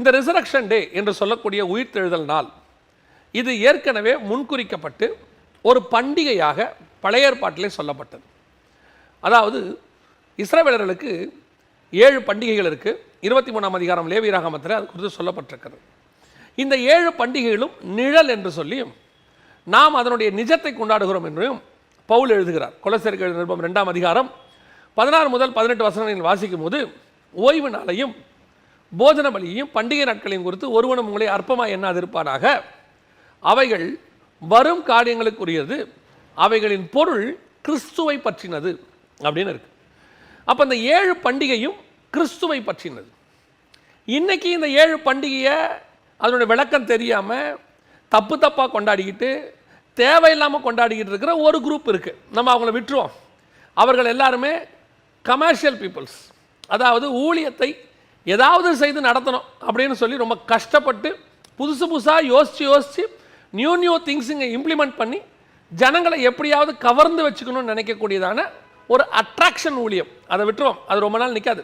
இந்த ரிசரக்ஷன் டே என்று சொல்லக்கூடிய உயிர்த்தெழுதல் நாள் இது ஏற்கனவே முன்குறிக்கப்பட்டு ஒரு பண்டிகையாக பழைய ஏற்பாட்டிலே சொல்லப்பட்டது. அதாவது இஸ்ரவேலர்களுக்கு ஏழு பண்டிகைகள் இருக்குது இருபத்தி மூணாம் அதிகாரம் லேவியராகமத்தில் அது குறித்து சொல்லப்பட்டிருக்கிறது. இந்த ஏழு பண்டிகைகளும் நிழல் என்று சொல்லியும் நாம் அதனுடைய நிஜத்தை கொண்டாடுகிறோம் என்றும் பவுல் எழுதுகிறார். கொலசேர்க்கு நிருபம் ரெண்டாம் அதிகாரம் பதினாறு முதல் பதினெட்டு வசனங்களில் வாசிக்கும் போது ஓய்வு நாளையும் போஜன பலியையும் பண்டிகை நாட்களையும் குறித்து ஒருவனும் உங்களை அற்பமாக எண்ணாதிருப்பானாக. அவைகள் வரும் காரியங்களுக்குரியது. அவைகளின் பொருள் கிறிஸ்துவை பற்றினது அப்படின்னு இருக்கு. அப்போ இந்த ஏழு பண்டிகையும் கிறிஸ்துவை பற்றினது. இன்னைக்கு இந்த ஏழு பண்டிகையை அதனுடைய விளக்கம் தெரியாமல் தப்பு தப்பாக கொண்டாடிக்கிட்டு தேவையில்லாமல் கொண்டாடிக்கிட்டு இருக்கிற ஒரு குரூப் இருக்குது நம்ம அவங்கள விட்டுருவோம். அவர்கள் எல்லாருமே கமர்ஷியல் பீப்புள்ஸ் அதாவது ஊழியத்தை ஏதாவது செய்து நடத்தணும் அப்படின்னு சொல்லி ரொம்ப கஷ்டப்பட்டு புதுசு புதுசாக யோசித்து யோசித்து நியூ நியூ திங்ஸுங்க இம்ப்ளிமெண்ட் பண்ணி ஜனங்களை எப்படியாவது கவர்ந்து வச்சுக்கணும்னு நினைக்கக்கூடியதான ஒரு அட்ராக்ஷன் ஊழியம். அதை விட்டுருவோம். அது ரொம்ப நாள் நிற்காது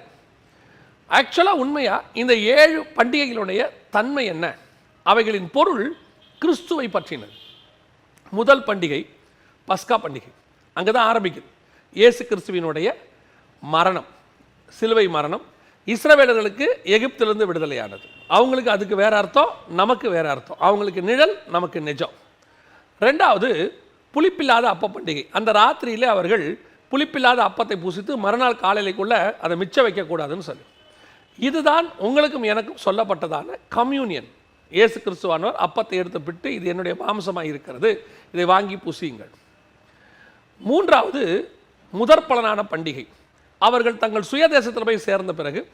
ஆக்சுவலாக உண்மையாக இந்த ஏழு பண்டிகைகளுடைய தன்மை என்ன? அவைகளின் பொருள் கிறிஸ்துவை பற்றினது முதல் பண்டிகை பஸ்கா பண்டிகை. அங்கே தான் ஆரம்பிக்குது. இயேசு கிறிஸ்துவினுடைய மரணம். சிலுவை மரணம். இஸ்ரவேலர்களுக்கு எகிப்திலிருந்து விடுதலையானது. அவங்களுக்கு அதுக்கு வேற அர்த்தம் நமக்கு வேற அர்த்தம். அவங்களுக்கு நிழல் நமக்கு நிஜம். ரெண்டாவது புளிப்பில்லாத அப்ப பண்டிகை. அந்த ராத்திரியிலே அவர்கள் புளிப்பில்லாத அப்பத்தை பூசித்து மறுநாள் காலையிலைக்குள்ளே அதை மிச்சம் வைக்கக்கூடாதுன்னு சொல்லி. இதுதான் உங்களுக்கும் எனக்கும் சொல்லப்பட்டதான கம்யூனியன். இயேசு கிறிஸ்துவானவர் அப்பத்தை எடுத்து விட்டு இது என்னுடைய மாம்சமாக இருக்கிறது இதை வாங்கி பூசியுங்கள். மூன்றாவது முதற்பலனான பண்டிகை. அவர்கள் தங்கள் சுயதேசத்தில் போய் சேர்ந்த பிறகு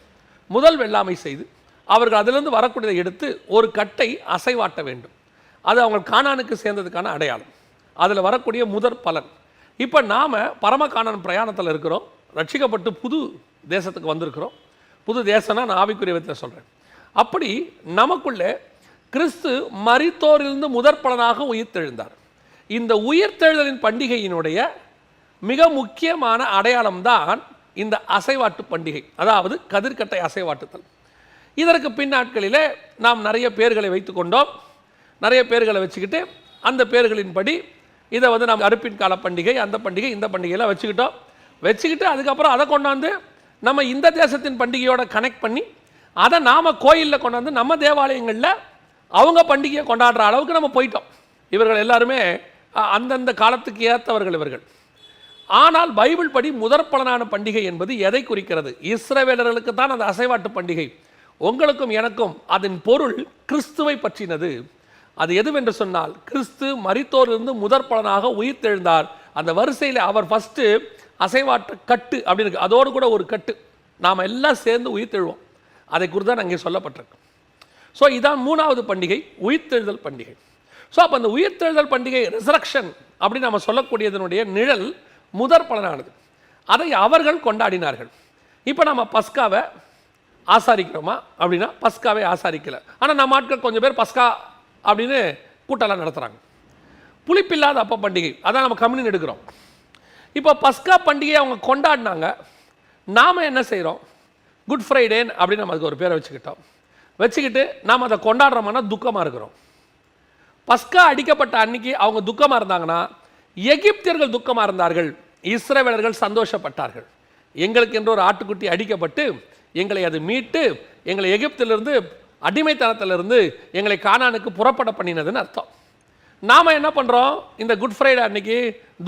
முதல் வெள்ளாமை செய்து அவர்கள் அதிலிருந்து வரக்கூடியதை எடுத்து ஒரு கட்டை அசைவாட்ட வேண்டும். அது அவங்க காணானுக்கு சேர்ந்ததுக்கான அடையாளம். அதில் வரக்கூடிய முதற் பலன். இப்போ நாம் பரம கானான் பிரயாணத்தில் இருக்கிறோம். ரட்சிக்கப்பட்டு புது தேசத்துக்கு வந்திருக்கிறோம். புது தேசம்னா நான் ஆவிக்குரிய விதத்தில் சொல்கிறேன் அப்படி நமக்குள்ளே கிறிஸ்து மரித்தோரிலிருந்து முதற் பலனாக உயிர்த்தெழுந்தார். இந்த உயிர்த்தெழுதலின் பண்டிகையினுடைய மிக முக்கியமான அடையாளம்தான் இந்த அசைவாட்டு பண்டிகை அதாவது கதிர்கட்டை அசைவாட்டுதல். இதற்கு பின்னாட்களிலே நாம் நிறைய பேர்களை வைத்துக்கொண்டோம் நிறைய பேர்களை வச்சுக்கிட்டு அந்த பேர்களின்படி இதை வந்து நாம் அறுப்பின் கால பண்டிகை அந்த பண்டிகை இந்த பண்டிகையெல்லாம் வச்சுக்கிட்டோம். வச்சுக்கிட்டு அதுக்கப்புறம் அதை கொண்டாந்து நம்ம இந்த தேசத்தின் பண்டிகையோட கனெக்ட் பண்ணி அதை நாம் கோயிலில் கொண்டாந்து நம்ம தேவாலயங்களில் அவங்க பண்டிகையை கொண்டாடுற அளவுக்கு நம்ம போயிட்டோம். இவர்கள் எல்லாருமே அந்தந்த காலத்துக்கு ஏற்றவர்கள் இவர்கள். ஆனால் பைபிள் படி முதற் பலனான பண்டிகை என்பது எதை குறிக்கிறது? இஸ்ரவேலர்களுக்கு தான் அந்த அசைவாட்டு பண்டிகை. உங்களுக்கும் எனக்கும் அதன் பொருள் கிறிஸ்துவை பற்றினது. அது எதுவென்று சொன்னால் கிறிஸ்து மரித்தோரிலிருந்து முதற் பலனாக உயிர்த்தெழுந்தார். அந்த வரிசையில் அவர் ஃபஸ்ட்டு அசைவாட்டு கட்டு அப்படின்னு இருக்கு. அதோடு கூட ஒரு கட்டு. நாம் எல்லாம் சேர்ந்து உயிர்த்தெழுவோம். அதை குறித்து தான் அங்கே சொல்லப்பட்டிருக்கு. ஸோ இதான் மூணாவது பண்டிகை உயிர்த்தெழுதல் பண்டிகை. ஸோ அப்போ அந்த உயிர்த்தெழுதல் பண்டிகை ரிசரக்ஷன் அப்படின்னு நம்ம சொல்லக்கூடியதனுடைய நிழல் முதற் பலனானது. அதை அவர்கள் கொண்டாடினார்கள். இப்போ நம்ம பஸ்காவை ஆசாரிக்கிறோமா? அப்படின்னா பஸ்காவை ஆசாரிக்கல. ஆனால் நம்ம ஆட்கள் கொஞ்சம் பேர் பஸ்கா அப்படின்னு கூட்டம்லாம் நடத்துகிறாங்க புளிப்பில்லாத அப்ப பண்டிகை. அதான் நம்ம கம்யூனின் எடுக்கிறோம். இப்போ பஸ்கா பண்டிகையை அவங்க கொண்டாடினாங்க. நாம் என்ன செய்கிறோம் குட் ஃப்ரைடேன்னு அப்படின்னு நம்ம அதுக்கு ஒரு பேரை வச்சுக்கிட்டோம். வச்சுக்கிட்டு நாம் அதை கொண்டாடுறோம்னா துக்கமாக இருக்கிறோம். பஸ்கா அடிக்கப்பட்ட அன்னைக்கு அவங்க துக்கமாக இருந்தாங்கன்னா எகிப்தியர்கள் துக்கமாக இருந்தார்கள். இஸ்ரவேலர்கள் சந்தோஷப்பட்டார்கள். எங்களுக்கு என்று ஒரு ஆட்டுக்குட்டி அடிக்கப்பட்டு எங்களை அது மீட்டு எங்களை எகிப்திலிருந்து அடிமைத்தனத்திலிருந்து எங்களை காணானுக்கு புறப்பட பண்ணினதுன்னு அர்த்தம். நாம் என்ன பண்ணுறோம் இந்த குட் ஃப்ரைடே அன்னைக்கு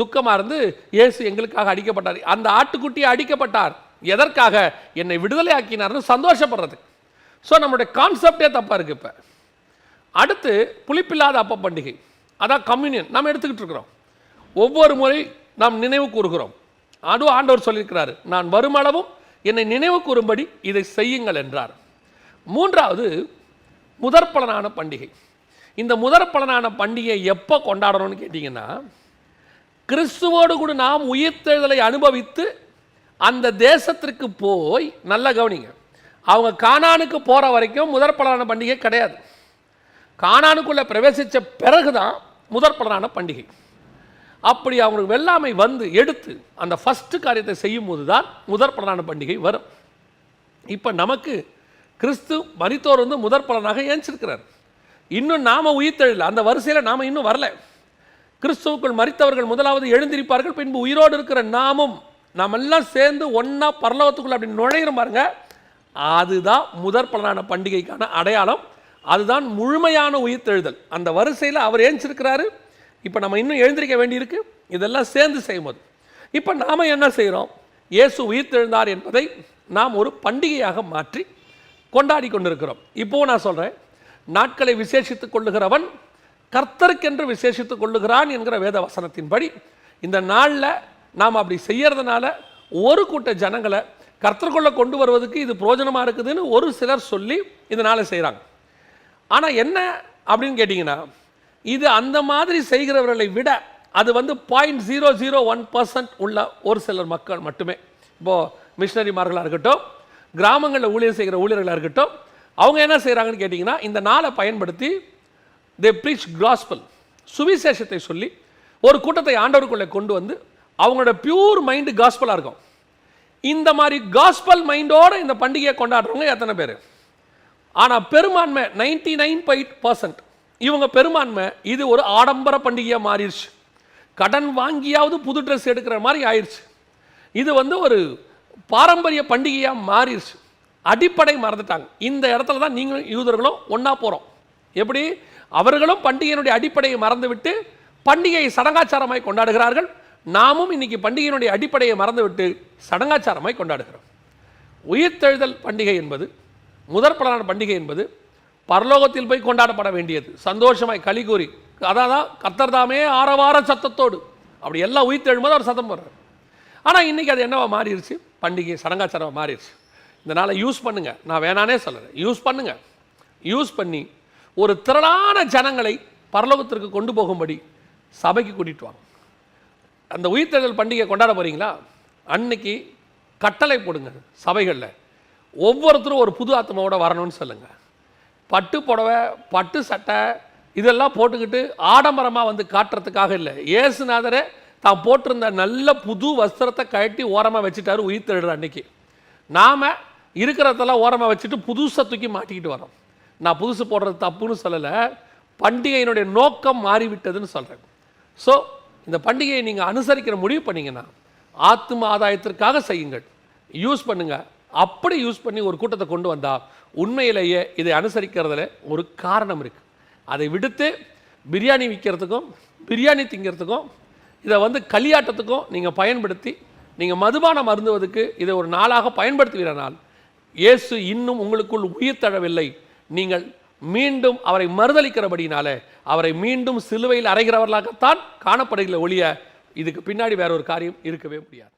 துக்கமாக இருந்து இயேசு எங்களுக்காக அடிக்கப்பட்டார். அந்த ஆட்டுக்குட்டியை அடிக்கப்பட்டார். எதற்காக? என்னை விடுதலை ஆக்கினார்னு சந்தோஷப்படுறது. ஸோ நம்மளுடைய கான்செப்டே தப்பாக இருக்குது இப்போ. அடுத்து புளிப்பில்லாத அப்ப பண்டிகை. அதான் கம்யூனியன் நம்ம எடுத்துக்கிட்டு இருக்கிறோம். ஒவ்வொரு முறை நாம் நினைவு கூறுகிறோம். அது ஆண்டவர் சொல்லியிருக்கிறார் நான் வருமளவும் என்னை நினைவு கூறும்படி இதை செய்யுங்கள் என்றார். மூன்றாவது முதற்பலனான பண்டிகை. இந்த முதற்பலனான பண்டிகையை எப்போ கொண்டாடணும்னு கேட்டிங்கன்னா கிறிஸ்துவோடு கூட நாம் உயிர்த்தெழுதலை அனுபவித்து அந்த தேசத்திற்கு போய் நல்ல கவனிங்க. அவங்க காணானுக்கு போகிற வரைக்கும் முதற்பலனான பண்டிகை கிடையாது. காணானுக்குள்ளே பிரவேசித்த பிறகு தான் முதற்பலனான பண்டிகை. அப்படி அவங்களுக்கு வெள்ளாமை வந்து எடுத்து அந்த ஃபஸ்ட்டு காரியத்தை செய்யும் போது தான் முதற்பலனான பண்டிகை வரும். இப்போ நமக்கு கிறிஸ்து மனித்தோர் வந்து முதற் பலனாக ஏஞ்சிருக்கிறார். இன்னும் நாம் உயிர்த்தெழல அந்த வரிசையில் நாம் இன்னும் வரல. கிறிஸ்துவுக்குள் மறித்தவர்கள் முதலாவது எழுந்திருப்பார்கள் பின்பு உயிரோடு இருக்கிற நாமும் நாமெல்லாம் சேர்ந்து ஒன்றா பரலோகத்துக்குள்ள அப்படி நுழையிறோம் பாருங்க. அதுதான் முதற் பலனான பண்டிகைக்கான அடையாளம். அதுதான் முழுமையான உயிர்த்தெழுதல். அந்த வரிசையில் அவர் ஏஞ்சிருக்கிறாரு. இப்போ நம்ம இன்னும் எழுந்திருக்க வேண்டியிருக்கு. இதெல்லாம் சேர்ந்து செய்யும்போது. இப்போ நாம் என்ன செய்கிறோம் இயேசு உயிர்த்தெழுந்தார் என்பதை நாம் ஒரு பண்டிகையாக மாற்றி கொண்டாடி கொண்டிருக்கிறோம். இப்போவும் நான் சொல்கிறேன் நாட்களை விசேஷித்துக் கொள்ளுகிறவன் கர்த்தருக்கென்று விசேஷித்துக் கொள்ளுகிறான் என்கிற வேத வசனத்தின்படி இந்த நாளில் நாம் அப்படி செய்யறதுனால ஒரு கூட்ட ஜனங்களை கர்த்தர்கொள்ள கொண்டு வருவதற்கு இது பிரயோஜனமாக இருக்குதுன்னு ஒரு சிலர் சொல்லி இதனால் செய்கிறாங்க ஆனால் என்ன அப்படின்னு கேட்டிங்கன்னா இது அந்த மாதிரி செய்கிறவர்களை விட அது வந்து point zero zero one percent உள்ள ஒரு சிலர் மக்கள் மட்டுமே. இப்போது மிஷினரிமார்களாக இருக்கட்டும் கிராமங்களில் ஊழியர் செய்கிற ஊழியர்களாக இருக்கட்டும் அவங்க என்ன செய்கிறாங்கன்னு கேட்டிங்கன்னா இந்த நாளை பயன்படுத்தி தே ப்ரீச் கிராஸ்பல் சுவிசேஷத்தை சொல்லி ஒரு கூட்டத்தை ஆண்டவருக்குள்ளே கொண்டு வந்து அவங்களோட பியூர் மைண்டு காஸ்பலாக இருக்கும். இந்த மாதிரி காஸ்பல் மைண்டோட இந்த பண்டிகையை கொண்டாடுறவங்க எத்தனை பேர்? ஆனால் பெரும்பான்மை நைன்டி நைன் பர்சன்ட் இவங்க பெரும்பான்மை இது ஒரு ஆடம்பர பண்டிகையாக மாறிடுச்சு. கடன் வாங்கியாவது புது ட்ரெஸ் எடுக்கிற மாதிரி ஆயிடுச்சு. இது வந்து ஒரு பாரம்பரிய பண்டிகையாக மாறிடுச்சு. அடிப்படை மறந்துட்டாங்க. இந்த இடத்துல தான் நீங்களும் யூதர்களும் ஒன்றா போகிறோம் எப்படி? அவர்களும் பண்டிகையினுடைய அடிப்படையை மறந்துவிட்டு பண்டிகையை சடங்காச்சாரமாய் கொண்டாடுகிறார்கள். நாமும் இன்னைக்கு பண்டிகையினுடைய அடிப்படையை மறந்துவிட்டு சடங்காச்சாரமாய் கொண்டாடுகிறோம். உயிர்த்தெழுதல் பண்டிகை என்பது முதற்படலான பண்டிகை என்பது பரலோகத்தில் போய் கொண்டாடப்பட வேண்டியது. சந்தோஷமாய் களி கூறி. அதான் தான் தாமே ஆரவார சத்தத்தோடு. அப்படி எல்லாம் உயிர்த்தெழும்போது அவர் சத்தம் போடுறார். ஆனால் இன்றைக்கி அது என்னவா மாறிடுச்சு? பண்டிகை சடங்காச்சாரமாக மாறிடுச்சு. இந்த நாளை யூஸ் பண்ணுங்கள் நான் வேணானே சொல்லுறேன் யூஸ் பண்ணுங்கள் யூஸ் பண்ணி ஒரு திரளான ஜனங்களை பரலோகத்திற்கு கொண்டு போகும்படி சபைக்கு கூட்டிட்டு வாங்க. அந்த உயிர்த்தெழுதல் பண்டிகை கொண்டாட போகிறீங்களா அன்னைக்கு கட்டளை போடுங்க சபைகளில். ஒவ்வொருத்தரும் ஒரு புது ஆத்மாவோட வரணும்னு சொல்லுங்கள் பட்டு புடவை பட்டு சட்டை இதெல்லாம் போட்டுக்கிட்டு ஆடம்பரமாக வந்து காட்டுறதுக்காக இல்லை. ஏசுநாதரே தான் போட்டிருந்த நல்ல புது வஸ்திரத்தை கழட்டி ஓரமாக வச்சுட்டாரு உயிர் உயிர்த்தெழுற அன்னைக்கு. நாம் இருக்கிறதெல்லாம் ஓரமாக வச்சுட்டு புதுசை தூக்கி மாட்டிக்கிட்டு வரோம் நான் புதுசு போடுறது தப்புன்னு சொல்லலை. பண்டிகையினுடைய நோக்கம் மாறிவிட்டதுன்னு சொல்கிறேன் ஸோ இந்த பண்டிகையை நீங்கள் அனுசரிக்கிற முடிவு பண்ணிங்கன்னா ஆத்ம ஆதாயத்திற்காக செய்யுங்கள். யூஸ் பண்ணுங்கள் அப்படி யூஸ் பண்ணி ஒரு கூட்டத்தை கொண்டு வந்தால் உண்மையிலேயே இதை அனுசரிக்கிறதுல ஒரு காரணம் இருக்குது அதை விடுத்து பிரியாணி விற்கிறதுக்கும் பிரியாணி திங்கிறதுக்கும் இதை வந்து களியாட்டத்துக்கும் நீங்கள் பயன்படுத்தி நீங்கள் மதுபானம் அருந்துவதற்கு இதை ஒரு நாளாக பயன்படுத்துவீரனால் இயேசு இன்னும் உங்களுக்குள் உயிர் தழவில்லை நீங்கள் மீண்டும் அவரை மறுதளிக்கிறபடினாலே அவரை மீண்டும் சிலுவையில் அறைகிறவர்களாகத்தான் காணப்படுகிற ஒழிய இதுக்கு பின்னாடி வேற ஒரு காரியம் இருக்கவே முடியாது.